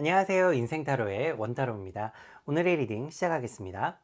안녕하세요. 인생타로의 원타로입니다. 오늘의 리딩 시작하겠습니다.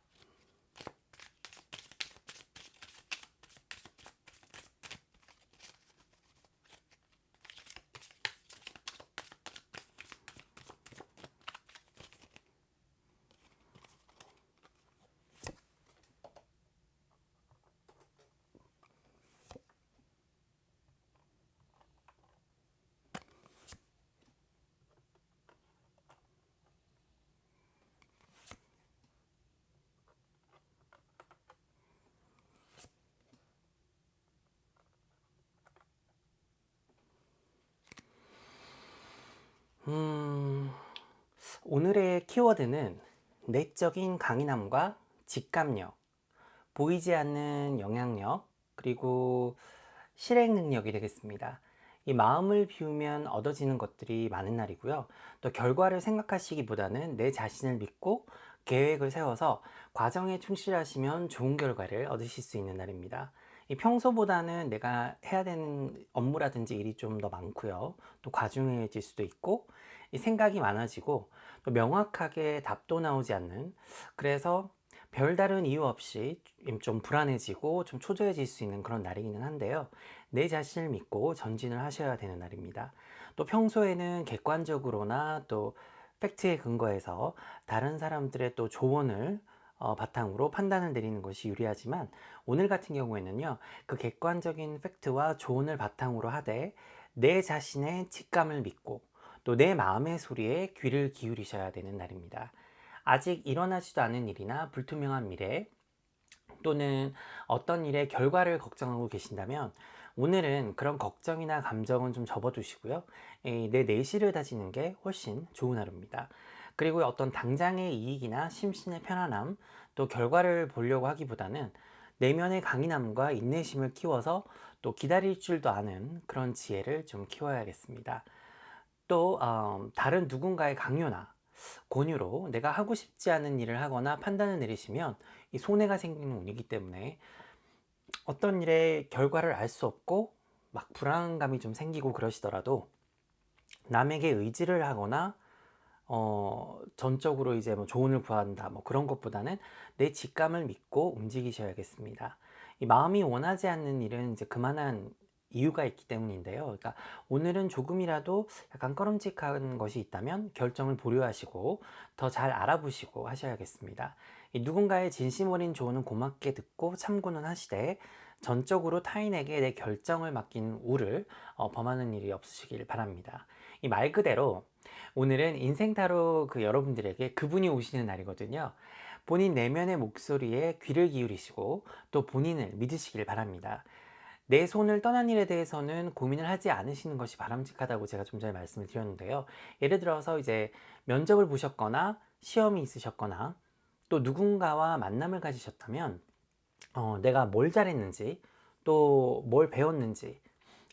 오늘의 키워드는 내적인 강인함과 직감력, 보이지 않는 영향력, 그리고 실행 능력이 되겠습니다. 이 마음을 비우면 얻어지는 것들이 많은 날이고요. 또 결과를 생각하시기보다는 내 자신을 믿고 계획을 세워서 과정에 충실하시면 좋은 결과를 얻으실 수 있는 날입니다. 이 평소보다는 내가 해야 되는 업무라든지 일이 좀 더 많고요. 또 과중해질 수도 있고, 이 생각이 많아지고, 또 명확하게 답도 나오지 않는, 그래서 별다른 이유 없이 좀 불안해지고 좀 초조해질 수 있는 그런 날이기는 한데요. 내 자신을 믿고 전진을 하셔야 되는 날입니다. 또 평소에는 객관적으로나 또 팩트에 근거해서 다른 사람들의 또 조언을 어, 바탕으로 판단을 내리는 것이 유리하지만 오늘 같은 경우에는요 그 객관적인 팩트와 조언을 바탕으로 하되 내 자신의 직감을 믿고 또 내 마음의 소리에 귀를 기울이셔야 되는 날입니다. 아직 일어나지도 않은 일이나 불투명한 미래 또는 어떤 일의 결과를 걱정하고 계신다면 오늘은 그런 걱정이나 감정은 좀 접어두시고요. 내 내실을 다지는 게 훨씬 좋은 하루입니다. 그리고 어떤 당장의 이익이나 심신의 편안함, 또 결과를 보려고 하기보다는 내면의 강인함과 인내심을 키워서 또 기다릴 줄도 아는 그런 지혜를 좀 키워야겠습니다. 또 어, 다른 누군가의 강요나 권유로 내가 하고 싶지 않은 일을 하거나 판단을 내리시면 이 손해가 생기는 운이기 때문에 어떤 일의 결과를 알 수 없고 막 불안감이 좀 생기고 그러시더라도 남에게 의지를 하거나 어, 전적으로 이제 뭐 조언을 구한다 뭐 그런 것보다는 내 직감을 믿고 움직이셔야겠습니다. 이 마음이 원하지 않는 일은 이제 그만한 이유가 있기 때문인데요. 그러니까 오늘은 조금이라도 약간 꺼름직한 것이 있다면 결정을 보류하시고 더 잘 알아보시고 하셔야겠습니다. 누군가의 진심 어린 조언은 고맙게 듣고 참고는 하시되 전적으로 타인에게 내 결정을 맡긴 우를 어, 범하는 일이 없으시길 바랍니다. 이 말 그대로 오늘은 인생 타로 그 여러분들에게 그분이 오시는 날이거든요. 본인 내면의 목소리에 귀를 기울이시고 또 본인을 믿으시길 바랍니다. 내 손을 떠난 일에 대해서는 고민을 하지 않으시는 것이 바람직하다고 제가 좀 전에 말씀을 드렸는데요. 예를 들어서 이제 면접을 보셨거나 시험이 있으셨거나 또 누군가와 만남을 가지셨다면 어, 내가 뭘 잘했는지 또 뭘 배웠는지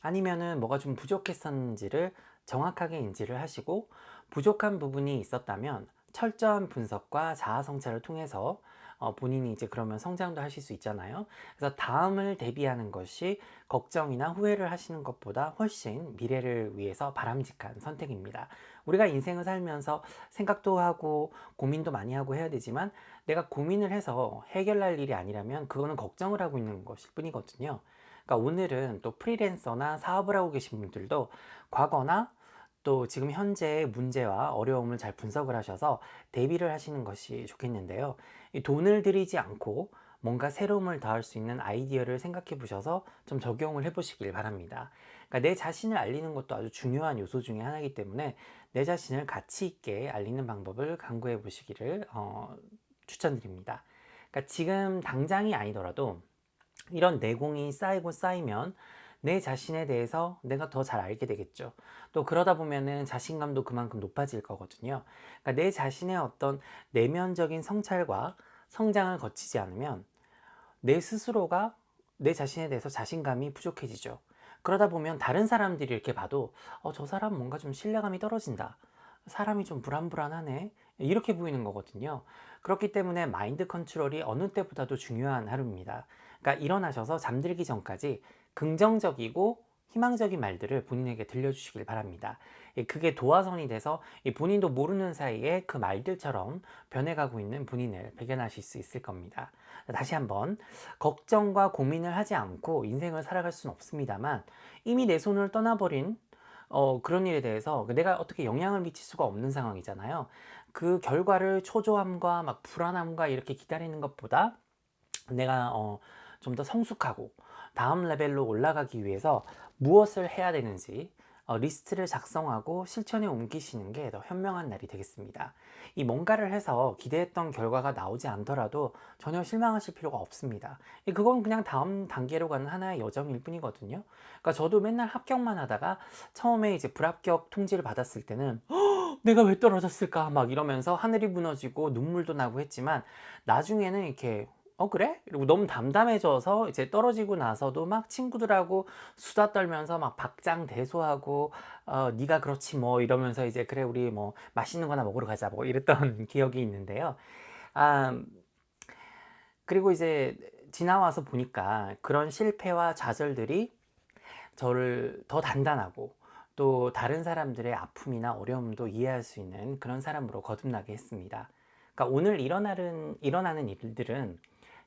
아니면은 뭐가 좀 부족했었는지를 정확하게 인지를 하시고 부족한 부분이 있었다면 철저한 분석과 자아 성찰을 통해서 어, 본인이 이제 그러면 성장도 하실 수 있잖아요. 그래서 다음을 대비하는 것이 걱정이나 후회를 하시는 것보다 훨씬 미래를 위해서 바람직한 선택입니다. 우리가 인생을 살면서 생각도 하고 고민도 많이 하고 해야 되지만 내가 고민을 해서 해결할 일이 아니라면 그거는 걱정을 하고 있는 것일 뿐이거든요. 그러니까 오늘은 또 프리랜서나 사업을 하고 계신 분들도 과거나 또 지금 현재의 문제와 어려움을 잘 분석을 하셔서 대비를 하시는 것이 좋겠는데요. 돈을 들이지 않고 뭔가 새로움을 더할 수 있는 아이디어를 생각해 보셔서 좀 적용을 해 보시길 바랍니다. 그러니까 내 자신을 알리는 것도 아주 중요한 요소 중에 하나이기 때문에 내 자신을 가치 있게 알리는 방법을 강구해 보시기를 어, 추천드립니다. 그러니까 지금 당장이 아니더라도 이런 내공이 쌓이고 쌓이면 내 자신에 대해서 내가 더 잘 알게 되겠죠. 또 그러다 보면은 자신감도 그만큼 높아질 거거든요. 그러니까 내 자신의 어떤 내면적인 성찰과 성장을 거치지 않으면 내 스스로가 내 자신에 대해서 자신감이 부족해지죠. 그러다 보면 다른 사람들이 이렇게 봐도 어, 저 사람 뭔가 좀 신뢰감이 떨어진다. 사람이 좀 불안불안하네. 이렇게 보이는 거거든요. 그렇기 때문에 마인드 컨트롤이 어느 때보다도 중요한 하루입니다. 그러니까 일어나셔서 잠들기 전까지 긍정적이고 희망적인 말들을 본인에게 들려주시길 바랍니다. 예, 그게 도화선이 돼서 이 본인도 모르는 사이에 그 말들처럼 변해가고 있는 본인을 발견하실 수 있을 겁니다. 다시 한번 걱정과 고민을 하지 않고 인생을 살아갈 수는 없습니다만 이미 내 손을 떠나버린 어, 그런 일에 대해서 내가 어떻게 영향을 미칠 수가 없는 상황이잖아요. 그 결과를 초조함과 막 불안함과 이렇게 기다리는 것보다 내가 어, 좀 더 성숙하고 다음 레벨로 올라가기 위해서 무엇을 해야 되는지 어, 리스트를 작성하고 실천에 옮기시는 게 더 현명한 날이 되겠습니다. 이 뭔가를 해서 기대했던 결과가 나오지 않더라도 전혀 실망하실 필요가 없습니다. 이 그건 그냥 다음 단계로 가는 하나의 여정일 뿐이거든요. 그러니까 저도 맨날 합격만 하다가 처음에 이제 불합격 통지를 받았을 때는 "헉, 내가 왜 떨어졌을까 막 이러면서 하늘이 무너지고 눈물도 나고 했지만 나중에는 이렇게 어 그래? 이러고 너무 담담해져서 이제 떨어지고 나서도 막 친구들하고 수다 떨면서 막 박장대소하고 어 네가 그렇지 뭐 이러면서 이제 그래 우리 뭐 맛있는 거나 먹으러 가자 뭐 이랬던 기억이 있는데요. 아 그리고 이제 지나와서 보니까 그런 실패와 좌절들이 저를 더 단단하고 또 다른 사람들의 아픔이나 어려움도 이해할 수 있는 그런 사람으로 거듭나게 했습니다. 그러니까 오늘 일어나는, 일어나는 일들은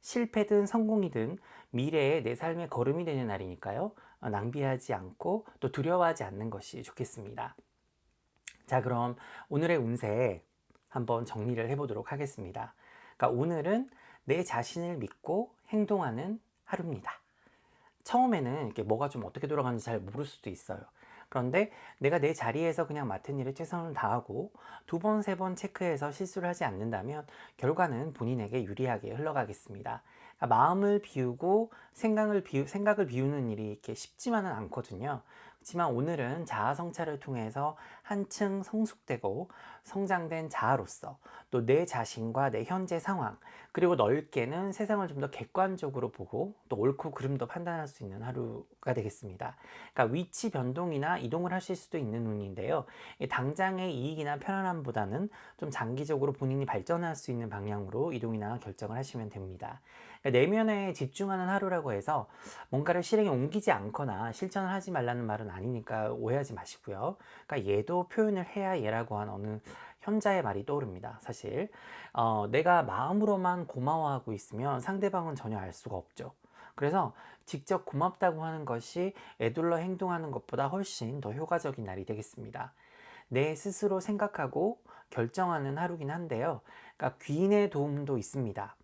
실패든 성공이든 미래의 내 삶의 걸음이 되는 날이니까요. 어, 낭비하지 않고 또 두려워하지 않는 것이 좋겠습니다. 자, 그럼 오늘의 운세 한번 정리를 해보도록 하겠습니다. 그러니까 오늘은 내 자신을 믿고 행동하는 하루입니다. 처음에는 이렇게 뭐가 좀 어떻게 돌아가는지 잘 모를 수도 있어요. 그런데 내가 내 자리에서 그냥 맡은 일에 최선을 다하고 두 번, 세 번 체크해서 실수를 하지 않는다면 결과는 본인에게 유리하게 흘러가겠습니다. 그러니까 마음을 비우고 생각을, 비우, 생각을 비우는 일이 이렇게 쉽지만은 않거든요. 그렇지만 오늘은 자아 성찰을 통해서 한층 성숙되고 성장된 자아로서 또 내 자신과 내 현재 상황 그리고 넓게는 세상을 좀 더 객관적으로 보고 또 옳고 그름도 판단할 수 있는 하루가 되겠습니다. 그러니까 위치 변동이나 이동을 하실 수도 있는 운인데요. 당장의 이익이나 편안함보다는 좀 장기적으로 본인이 발전할 수 있는 방향으로 이동이나 결정을 하시면 됩니다. 그러니까 내면에 집중하는 하루라고 해서 뭔가를 실행에 옮기지 않거나 실천을 하지 말라는 말은 아니니까 오해하지 마시고요. 그러니까 얘도 표현을 해야 얘라고 한 어느 현자의 말이 떠오릅니다. 사실 어, 내가 마음으로만 고마워하고 있으면 상대방은 전혀 알 수가 없죠. 그래서 직접 고맙다고 하는 것이 애둘러 행동하는 것보다 훨씬 더 효과적인 날이 되겠습니다. 내 스스로 생각하고 결정하는 하루긴 한데요. 그러니까 귀인의 도움도 있습니다.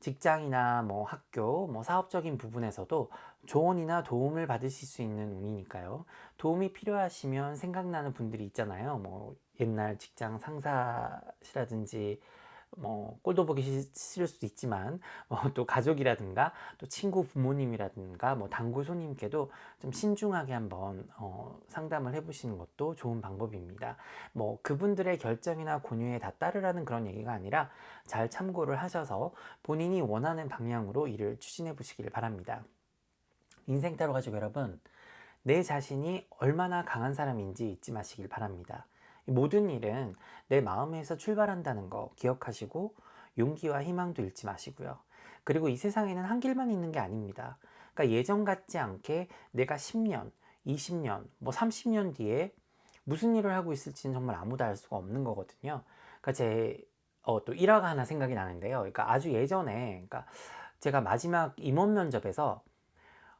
직장이나 뭐 학교, 뭐 사업적인 부분에서도 조언이나 도움을 받으실 수 있는 운이니까요. 도움이 필요하시면 생각나는 분들이 있잖아요. 뭐 옛날 직장 상사시라든지 뭐 꼴도 보기 싫을 수도 있지만 뭐 또 가족이라든가 또 친구 부모님이라든가 뭐 당구 손님께도 좀 신중하게 한번 어 상담을 해보시는 것도 좋은 방법입니다. 뭐 그분들의 결정이나 권유에 다 따르라는 그런 얘기가 아니라 잘 참고를 하셔서 본인이 원하는 방향으로 일을 추진해 보시길 바랍니다. 인생 따로 가지고 여러분 내 자신이 얼마나 강한 사람인지 잊지 마시길 바랍니다. 모든 일은 내 마음에서 출발한다는 거 기억하시고 용기와 희망도 잃지 마시고요. 그리고 이 세상에는 한 길만 있는 게 아닙니다. 그러니까 예전 같지 않게 내가 10년, 20년, 뭐 30년 뒤에 무슨 일을 하고 있을지는 정말 아무도 알 수가 없는 거거든요. 그러니까 제, 어, 또 일화가 하나 생각이 나는데요. 그러니까 아주 예전에, 그러니까 제가 마지막 임원 면접에서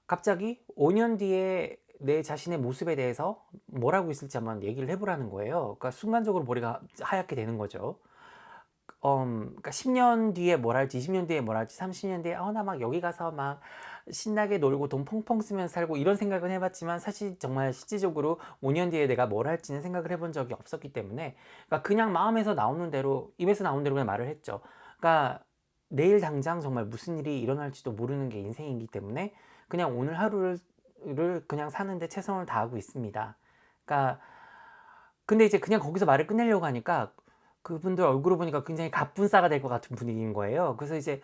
갑자기 5년 뒤에 내 자신의 모습에 대해서 뭐라고 있을지 한번 얘기를 해보라는 거예요. 그러니까 순간적으로 머리가 하얗게 되는 거죠. 음, 그러니까 10년 뒤에 뭘 할지, 20년 뒤에 뭘 할지, 30년 뒤에, 어, 나 막 여기 가서 막 신나게 놀고 돈 펑펑 쓰면서 살고 이런 생각은 해봤지만 사실 정말 실질적으로 5년 뒤에 내가 뭘 할지는 생각을 해본 적이 없었기 때문에 그러니까 그냥 마음에서 나오는 대로, 입에서 나오는 대로 그냥 말을 했죠. 그러니까 내일 당장 정말 무슨 일이 일어날지도 모르는 게 인생이기 때문에 그냥 오늘 하루를 를 그냥 사는데 최선을 다하고 있습니다. 그러니까 근데 이제 그냥 거기서 말을 끝내려고 하니까 그분들 얼굴을 보니까 굉장히 갑분싸가 될 것 같은 분위기인 거예요. 그래서 이제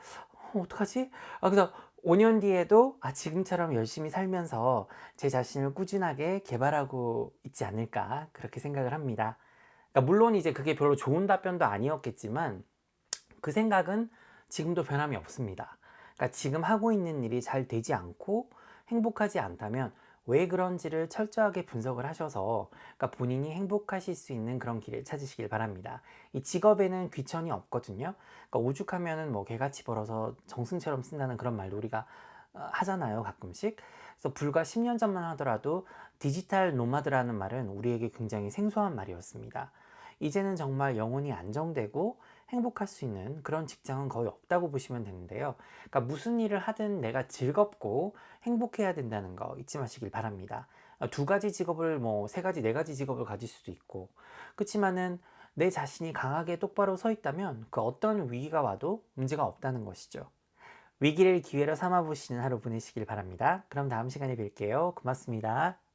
어, 어떡하지? 아 그래서 5년 뒤에도 아 지금처럼 열심히 살면서 제 자신을 꾸준하게 개발하고 있지 않을까 그렇게 생각을 합니다. 그러니까 물론 이제 그게 별로 좋은 답변도 아니었겠지만 그 생각은 지금도 변함이 없습니다. 그러니까 지금 하고 있는 일이 잘 되지 않고 행복하지 않다면 왜 그런지를 철저하게 분석을 하셔서 그러니까 본인이 행복하실 수 있는 그런 길을 찾으시길 바랍니다. 이 직업에는 귀천이 없거든요. 그러니까 오죽하면은 뭐 개같이 벌어서 정승처럼 쓴다는 그런 말도 우리가 어, 하잖아요, 가끔씩. 그래서 불과 10년 전만 하더라도 디지털 노마드라는 말은 우리에게 굉장히 생소한 말이었습니다. 이제는 정말 영혼이 안정되고 행복할 수 있는 그런 직장은 거의 없다고 보시면 되는데요. 그러니까 무슨 일을 하든 내가 즐겁고 행복해야 된다는 거 잊지 마시길 바랍니다. 어, 두 가지 직업을 뭐 세 가지 네 가지 직업을 가질 수도 있고 그렇지만은 내 자신이 강하게 똑바로 서 있다면 그 어떤 위기가 와도 문제가 없다는 것이죠. 위기를 기회로 삼아 보시는 하루 보내시길 바랍니다. 그럼 다음 시간에 뵐게요. 고맙습니다.